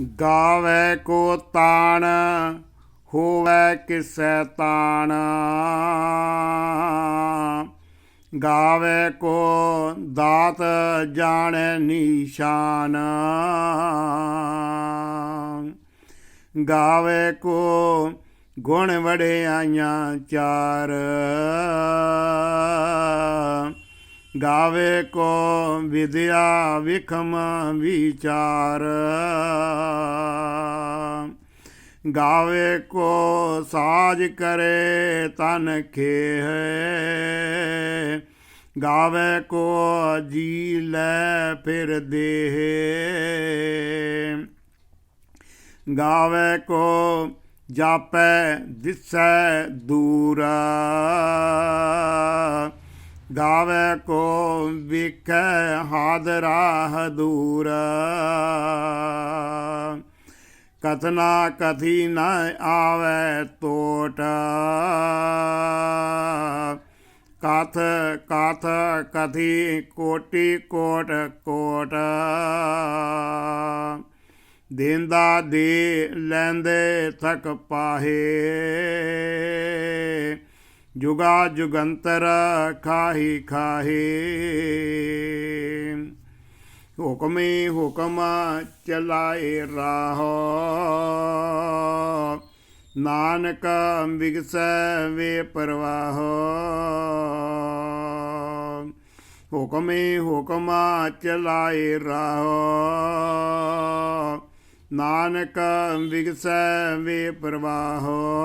ਗਾਵੇ ਕੋ ਤਾਣ, ਹੋਵੇ ਕਿਸੈ ਤਾਣ। ਗਾਵੇ ਕੋ ਦਾਤ ਜਾਣੈ ਨੀਸ਼ਾਨ। ਗਾਵੇ ਕੋ ਗੁਣ ਵੜਿਆਈਆਂ ਚਾਰ। ਗਾਵੇ ਕੋ ਵਿਦਿਆ ਵਿਖਮ ਵਿਚਾਰ। ਗਾਵੇ ਕੋ ਸਾਜ ਕਰੇ ਤਨ ਖੇਹ। ਗਾਵੇ ਕੋ ਜੀ ਲੈ ਫਿਰ ਦੇਹ। ਗਾਵੇ ਕੋ ਜਾਪੈ ਦਿਸੈ ਦੂਰ। ਗਾਵੇ ਕੋ ਵਿਖੈ ਹਾਦਰਾ ਹਦੂਰ ਕਥਨਾ ਕਥੀ ਨ ਆਵੇ ਤੋਟ। ਕਥ ਕਥ ਕਥੀ ਕੋਟੀ ਕੋਟ ਕੋਟ। ਦੇਂਦਾ ਦੇ ਲੈਂਦੇ ਥਕ ਪਾਹੇ। ਜੁਗਾ ਜੁਗੰਤਰ ਖਾਹੀ ਖਾਹੇ। ਹੁਕਮੇ ਹੁਕਮ ਚਲਾਏ ਰਾਹੋ। ਨਾਨਕ ਵਿਗਸੈ ਵੇ ਪਰਵਾਹੋ। ਹੁਕਮੇ ਹੁਕਮ ਚਲਾਏ ਰਾਹੋ। ਨਾਨਕ ਵਿਗਸੈ ਵੇ ਪਰਵਾਹੋ।